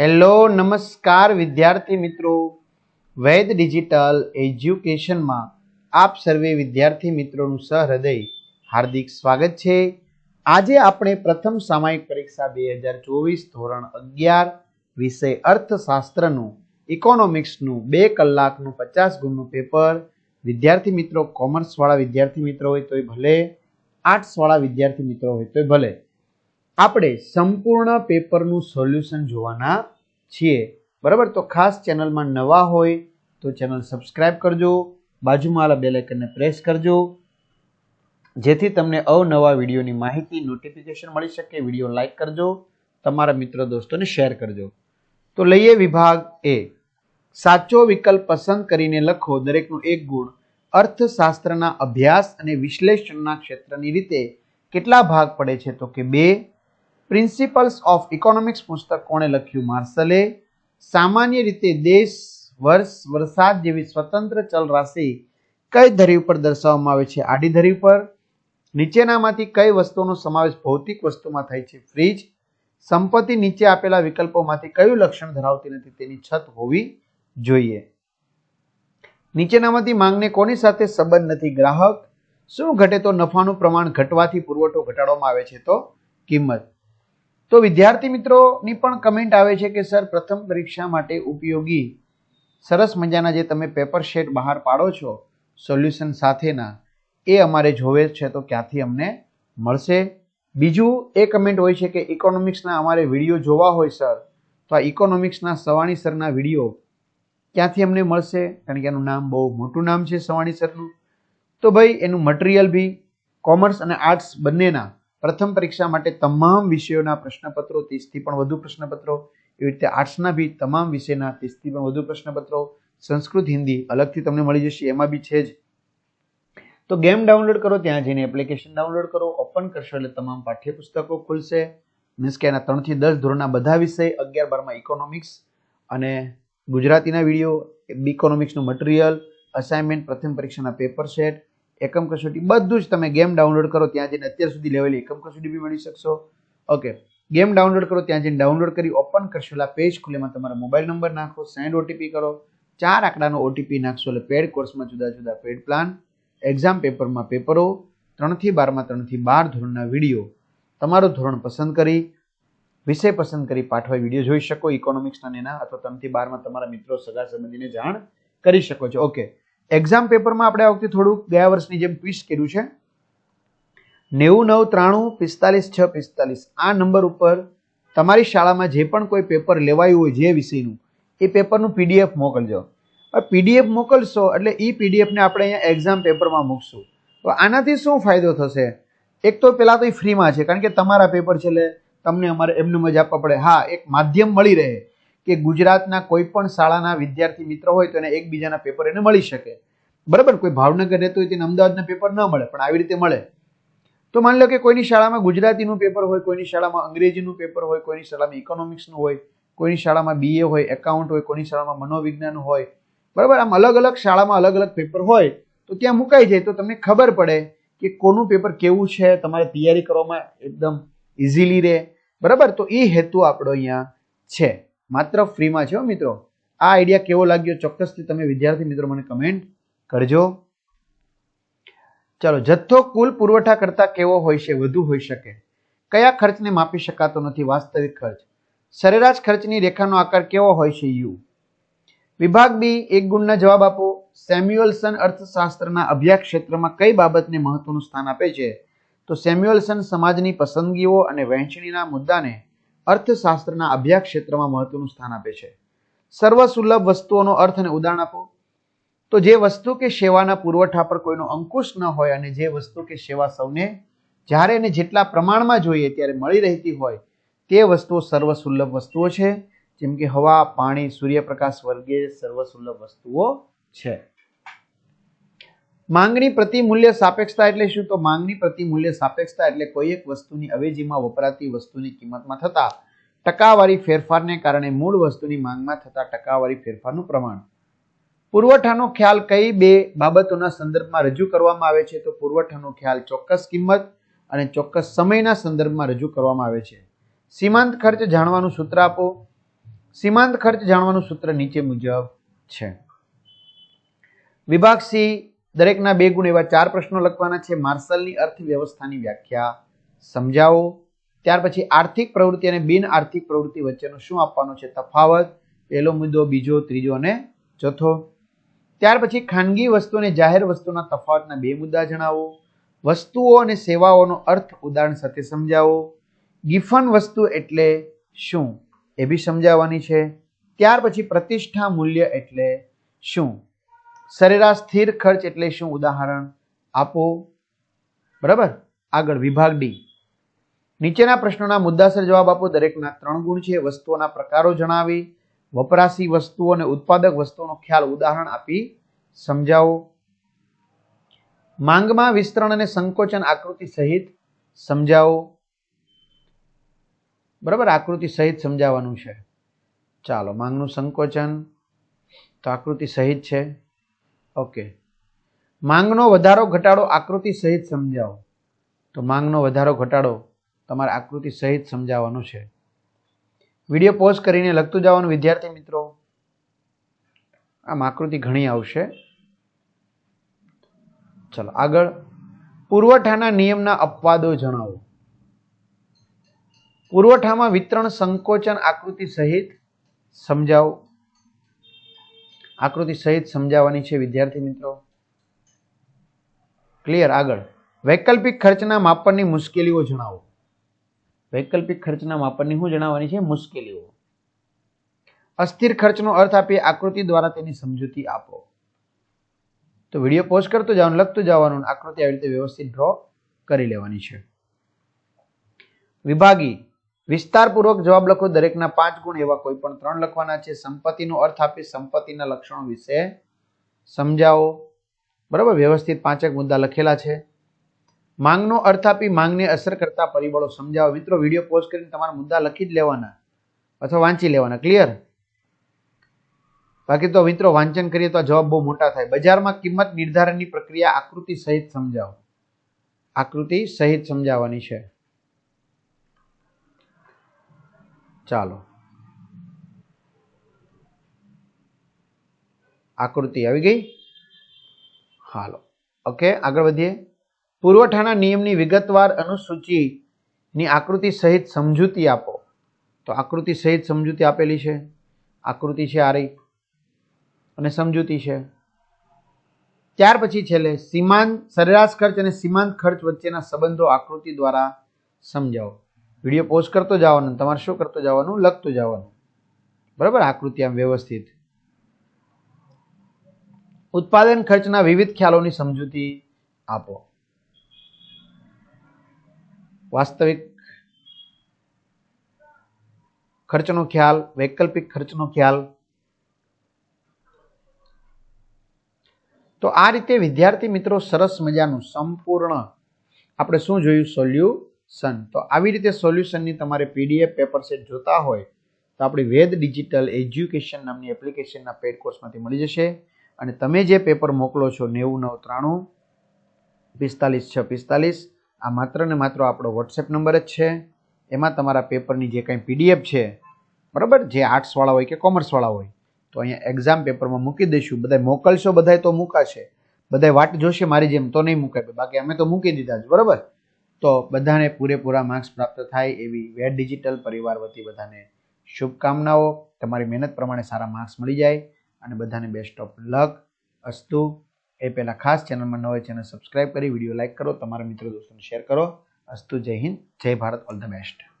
Hello, નમસ્કાર વિદ્યાર્થી મિત્રો. વૈદ ડિજિટલ એજ્યુકેશનમાં આપ સર્વે વિદ્યાર્થી મિત્રોનું સહૃદય, હાર્દિક સ્વાગત છે. આજે આપણે પ્રથમ સામાયિક પરીક્ષા બે હજાર ચોવીસ ધોરણ અગિયાર વિષય અર્થશાસ્ત્રનું, ઇકોનોમિક્સનું બે કલાકનું પચાસ ગુણનું પેપર. વિદ્યાર્થી મિત્રો, કોમર્સવાળા વિદ્યાર્થી મિત્રો હોય તોય ભલે, આર્ટ્સવાળા વિદ્યાર્થી મિત્રો હોય તોય ભલે. આપણે સંપૂર્ણ પેપરનું સોલ્યુશન જોવાના છીએ. બરાબર? તો ખાસ ચેનલમાં નવા હોય તો ચેનલ સબસ્ક્રાઇબ કરજો, બાજુમાં આલા બેલ પ્રેસ કરજો, જેથી તમને અવનવા વિડીયોની માહિતી નોટિફિકેશન મળી શકે. વીડિયો લાઇક કરજો, તમારા મિત્ર દોસ્તોને શેર કરજો. તો લઈએ વિભાગ એ. સાચો વિકલ્પ પસંદ કરીને લખો દરેકનો એક ગુણ. અર્થશાસ્ત્રના અભ્યાસ અને વિશ્લેષણના ક્ષેત્રની રીતે કેટલા ભાગ પડે છે? તો કે બે પ્રિન્સિપલ્સ ઓફ ઇકોનોમિક્સ પુસ્તક કોણે લખ્યું? માર્શલે સામાન્ય રીતે દેશ, વર્ષ, વરસાદ જેવી સ્વતંત્ર ચલ રાશિ કઈ ધરી ઉપર દર્શાવવામાં આવે છે? આડી ધરી પર નીચેનામાંથી કઈ વસ્તુનો સમાવેશ ભૌતિક વસ્તુમાં થાય છે? ફ્રીજ. સંપત્તિ નીચે આપેલા વિકલ્પોમાંથી કયું લક્ષણ ધરાવતી નથી? તેની છત હોવી જોઈએ. નીચેનામાંથી માંગને કોની સાથે સંબંધ નથી? ગ્રાહક. શું ઘટે તો નફાનું પ્રમાણ ઘટવાથી પુરવઠો ઘટાડવામાં આવે છે? તો કિંમત. તો વિદ્યાર્થી મિત્રોની પણ કમેન્ટ આવે છે કે, સર, પ્રથમ પરીક્ષા માટે ઉપયોગી, સરસ મજાના જે તમે પેપર શેટ બહાર પાડો છો સોલ્યુશન સાથેના, એ અમારે જોવે છે તો ક્યાંથી અમને મળશે? બીજું એ કમેન્ટ હોય છે કે ઇકોનોમિક્સના અમારે વીડિયો જોવા હોય, સર, તો આ ઇકોનોમિક્સના સવાણી સરના વીડિયો ક્યાંથી અમને મળશે? કારણ કે એનું નામ બહુ મોટું નામ છે સવાણી સરનું. તો ભાઈ, એનું મટીરિયલ બી કોમર્સ અને આર્ટ્સ બંનેના પ્રથમ પરીક્ષા માટે તમામ વિષયોના પ્રશ્નપત્રો ત્રીસથી પણ વધુ પ્રશ્નપત્રો, એવી રીતે આર્ટ્સના બી તમામ વિષયના ત્રીસથી પણ વધુ પ્રશ્નપત્રો, સંસ્કૃત, હિન્દી અલગથી તમને મળી જશે, એમાં બી છે જ. તો ગેમ ડાઉનલોડ કરો, ત્યાં જઈને એપ્લિકેશન ડાઉનલોડ કરો, ઓપન કરશો એટલે તમામ પાઠ્યપુસ્તકો ખુલશે. મીન્સ કે એના ત્રણથી દસ ધોરણના બધા વિષય, અગિયાર, બારમાં ઇકોનોમિક્સ અને ગુજરાતીના વીડિયો ઇકોનોમિક્સનું મટીરિયલ અસાઇનમેન્ટ પ્રથમ પરીક્ષાના પેપર સેટ એકમ કસોટી બધું જ તમે ગેમ ડાઉનલોડ કરો ત્યાં જઈને અત્યાર સુધી લેવેલી એકમ કસોટી બી મળી શકશો. ઓકે ગેમ ડાઉનલોડ કરો ત્યાં જઈને ડાઉનલોડ કરી ઓપન કરશો. એટલે પેજ ખુલેમાં તમારા મોબાઈલ નંબર નાખો સેન્ડ ઓટીપી કરો. ચાર આંકડાનો ઓટીપી નાખશો. એટલે પેડ કોર્સમાં જુદા જુદા પેડ પ્લાન એક્ઝામ પેપરમાં પેપરો ત્રણથી બારમાં ત્રણથી બાર ધોરણના વીડિયો તમારું ધોરણ પસંદ કરી, વિષય પસંદ કરી પાઠવા વીડિયો જોઈ શકો ઇકોનોમિક્સના નેના અથવા ત્રણથી બારમાં તમારા મિત્રો સગા સંબંધીને જાણ કરી શકો છો. ઓકે એક્ઝામ પેપરમાં આપણે આ વખતે થોડુંક ગયા વર્ષની જેમ ટ્વિસ્ટ કર્યું છે. નેવું, નવ, ત્રાણું, પિસ્તાલીસ, છ, પિસ્તાલીસ. આ નંબર ઉપર તમારી શાળામાં જે પણ કોઈ પેપર લેવાયું હોય જે વિષયનું, એ પેપરનું પીડીએફ મોકલજો. પીડીએફ મોકલશો એટલે એ પીડીએફને આપણે અહીંયા એક્ઝામ પેપરમાં મૂકશું. તો આનાથી શું ફાયદો થશે? એક તો પહેલાં તો એ ફ્રીમાં છે, કારણ કે તમારા પેપર છે એટલે તમને અમારે એમનું મજા આપવા પડે. હા, એક માધ્યમ મળી રહે. કે ગુજરાતના કોઈ પણ શાળાના વિદ્યાર્થી મિત્ર હોય તો એને એકબીજાના પેપર એને મળી શકે. બરાબર? કોઈ ભાવનગર રહેતો હોય તેને અમદાવાદના પેપર ન મળે, પણ આવી રીતે મળે. તો માની લો કે કોઈની શાળામાં ગુજરાતીનું પેપર હોય, કોઈની શાળામાં અંગ્રેજીનું પેપર હોય, કોઈની શાળામાં ઇકોનોમિક્સનું હોય, કોઈની શાળામાં બીએ હોય એકાઉન્ટ હોય, કોઈની શાળામાં મનોવિજ્ઞાન હોય, બરાબર? આમ અલગ અલગ શાળામાં અલગ અલગ પેપર હોય, તો ત્યાં મુકાઈ જાય. તો તમને ખબર પડે કે કોનું પેપર કેવું છે, તમારે તૈયારી કરવામાં એકદમ ઇઝીલી રહે. બરાબર? તો એ હેતુ આપણો અહીંયા છે. માત્ર ફ્રીમાં છે મિત્રો. આ આઈડિયા કેવો લાગ્યો? ચોક્કસથી તમે વિદ્યાર્થી મિત્રો મને કમેન્ટ કરજો. ચાલો, જથ્થો કુલ પુરવઠા કરતા કેવો હોય છે, વધુ હોઈ શકે? કયા ખર્ચને માપી શકાતો નથી? વાસ્તવિક ખર્ચ. સરેરાશ ખર્ચની રેખાનો આકાર કેવો હોય છે? યુ. વિભાગ બી, એક ગુણના જવાબ આપો. સેમ્યુઅલ્સન અર્થશાસ્ત્રના અભ્યાસ ક્ષેત્રમાં કઈ બાબતને મહત્વનું સ્થાન આપે છે? તો સેમ્યુઅલસન સમાજની પસંદગીઓ અને વહેંચણીના મુદ્દાને અર્થશાસ્ત્રના અભ્યાસ ક્ષેત્રમાં મહત્વનું સ્થાન આપે છે. સર્વસુલભ વસ્તુઓનો અર્થ અને ઉદાહરણ આપો. તો જે વસ્તુ કે સેવાના પુરવઠા પર કોઈનો અંકુશ ન હોય અને જે વસ્તુ કે સેવા સૌને જ્યારે અને જેટલા પ્રમાણમાં જોઈએ ત્યારે મળી રહેતી હોય, તે વસ્તુઓ સર્વસુલભ વસ્તુઓ છે. જેમ કે હવા, પાણી, સૂર્યપ્રકાશ વગેરે સર્વસુલભ વસ્તુઓ છે. માંગણી પ્રતિ મૂલ્ય સાપેક્ષતા એટલે શું? તો માંગણી પ્રતિ મૂલ્ય સાપેક્ષતા એટલે કોઈ એક વસ્તુની અવેજીમાં વપરાતી વસ્તુની કિંમતમાં થતા ટકાવારી ફેરફારને કારણે મૂળ વસ્તુની માંગમાં થતા ટકાવારી ફેરફારનું પ્રમાણ. પુરવઠાનો ખ્યાલ કઈ બે બાબતોના સંદર્ભમાં રજૂ કરવામાં આવે છે? તો પુરવઠાનો ખ્યાલ ચોક્કસ કિંમત અને ચોક્કસ સમયના સંદર્ભમાં રજૂ કરવામાં આવે છે. સીમાંત ખર્ચ જાણવાનું સૂત્ર આપો. સીમાંત ખર્ચ જાણવાનું સૂત્ર નીચે મુજબ છે. વિભાગ સી દરેકના બે ગુણ એવા ચાર પ્રશ્નો લખવાના છે. માર્શલની અર્થવ્યવસ્થાની વ્યાખ્યા સમજાવો. ત્યાર પછી આર્થિક પ્રવૃત્તિ અને બિન આર્થિક પ્રવૃત્તિ વચ્ચેનો શું આપવાનો છે તફાવત? પહેલો મુદ્દો, બીજો, ત્રીજો અને ચોથો. ત્યાર પછી ખાનગી વસ્તુ અને જાહેર વસ્તુના તફાવતના બે મુદ્દા જણાવો. વસ્તુઓ અને સેવાઓનો અર્થ ઉદાહરણ સાથે સમજાવો. ગિફન વસ્તુ એટલે શું એ બી સમજાવવાની છે. ત્યાર પછી પ્રતિષ્ઠા મૂલ્ય એટલે શું? સરેરાશ સ્થિર ખર્ચ એટલે શું? ઉદાહરણ આપો. બરાબર? આગળ વિભાગ ડી. નીચેના પ્રશ્નોના મુદ્દાસર જવાબ આપો. દરેકના ત્રણ ગુણ છે. વસ્તુઓના પ્રકારો જણાવી. વપરાશી વસ્તુઓ અને ઉત્પાદક વસ્તુઓનો ખ્યાલ ઉદાહરણ આપી સમજાવો. માંગમાં વિસ્તરણ અને સંકોચન આકૃતિ સહિત સમજાવો. બરાબર? આકૃતિ સહિત સમજાવવાનું છે. ચાલો, માંગનું સંકોચન તો આકૃતિ સહિત છે. ઓકે માંગનો વધારો, ઘટાડો, આકૃતિ સહિત સમજાવો. તો માંગનો વધારો, ઘટાડો તમારે આકૃતિ સહિત સમજાવવાનું છે. વીડિયો પોઝ કરીને લખતું જવાનું વિદ્યાર્થી મિત્રો. આમ આકૃતિ ઘણી આવશે. ચલો, આગળ. પુરવઠાના નિયમના અપવાદો જણાવો. પુરવઠામાં વિતરણ, સંકોચન, આકૃતિ સહિત સમજાવો. આકૃતિ સહિત સમજાવવાની છે, વિદ્યાર્થી મિત્રો. ક્લિયર આગળ. વૈકલ્પિક ખર્ચના માપનની મુશ્કેલીઓ જણાવો. વૈકલ્પિક ખર્ચના માપનની શું જણાવવાની છે? મુશ્કેલીઓ. અસ્થિર ખર્ચનો અર્થ આપી આકૃતિ દ્વારા તેની સમજૂતી આપો. તો વીડિયો પોસ્ટ કરતો જવાનું લખતું જવાનું આકૃતિ આવી રીતે વ્યવસ્થિત ડ્રો કરી લેવાની છે. વિભાગી વિસ્તારપૂર્વક જવાબ લખો. દરેકના પાંચ ગુણ એવા કોઈ પણ ત્રણ લખવાના છે. સંપત્તિનો અર્થ આપી સંપત્તિના લક્ષણો વિશે સમજાવો. બરાબર? વ્યવસ્થિત પાંચેક મુદ્દા લખેલા છે. માંગનો અર્થ આપી માંગને અસર કરતા પરિબળો સમજાવો. મિત્રો, વીડિયો પોસ્ટ કરીને તમારા મુદ્દા લખી જ લેવાના અથવા વાંચી લેવાના. ક્લિયર? બાકી તો મિત્રો, વાંચન કરીએ તો જવાબ બહુ મોટા થાય. બજારમાં કિંમત નિર્ધારણની પ્રક્રિયા આકૃતિ સહિત સમજાવો. આકૃતિ સહિત સમજાવવાની છે. ચાલો. આકૃતિ આવી ગઈ? હાલો. ઓકે આગળ વધીએ. પુરવઠાના નિયમની વિગતવાર અનુસૂચિની આકૃતિ સહિત સમજૂતી આપો. તો આકૃતિ સહિત સમજૂતી આપેલી છે. આકૃતિ છે આ રહી. અને સમજૂતી છે. ત્યાર પછી છેલ્લે સીમાંત સરેરાશ ખર્ચ અને સીમાંત ખર્ચ વચ્ચેના સંબંધો આકૃતિ દ્વારા સમજાવો. વીડિયો પોસ્ટ કરતો જવાનું, તમારે શું કરતો જવાનું, લખતું જવાનું. બરાબર? આકૃતિ આમ વ્યવસ્થિત. ઉત્પાદન ખર્ચના વિવિધ ખ્યાલોની સમજૂતી આપો. વાસ્તવિક ખર્ચનો ખ્યાલ, વૈકલ્પિક ખર્ચનો ખ્યાલ. તો આ રીતે વિદ્યાર્થી મિત્રો સરસ મજાનું સંપૂર્ણ આપણે શું જોયું? સોલ્યુશન તો આવી રીતે સોલ્યુશનની તમારે પીડીએફ પેપર સેટ જોતા હોય, તો આપણી વેદ ડિજિટલ એજ્યુકેશન નામની એપ્લિકેશનના પેડ કોર્સમાંથી મળી જશે. અને તમે જે પેપર મોકલો છો, નેવું નવ ત્રાણું, પિસ્તાલીસ છ પિસ્તાલીસ, આ માત્ર ને માત્ર આપણો વોટ્સએપ નંબર જ છે. એમાં તમારા પેપરની જે કંઈ પીડીએફ છે, બરાબર? જે આર્ટ્સવાળા હોય કે કોમર્સવાળા હોય, તો અહીંયા એક્ઝામ પેપરમાં મૂકી દઈશું. બધા મોકલશો, બધાય તો મૂકાશે. બધાય વાટ જોશે, મારી જેમ તો નહીં મૂકાય. બાકી અમે તો મૂકી દીધા જ, બરાબર? તો બધાને પૂરેપૂરા માર્ક્સ પ્રાપ્ત થાય એવી વેડ ડિજિટલ પરિવાર વતી બધાને શુભકામનાઓ. તમારી મહેનત પ્રમાણે સારા માર્ક્સ મળી જાય અને બધાને બેસ્ટ ઓફ લક અસ્તુ. એ પહેલાં ખાસ ચેનલમાં ન હોય ચેનલ સબસ્ક્રાઇબ કરી વીડિયો લાઇક કરો, તમારા મિત્રો દોસ્તોને શેર કરો. અસ્તુ. જય હિન્દ. જય ભારત. All the best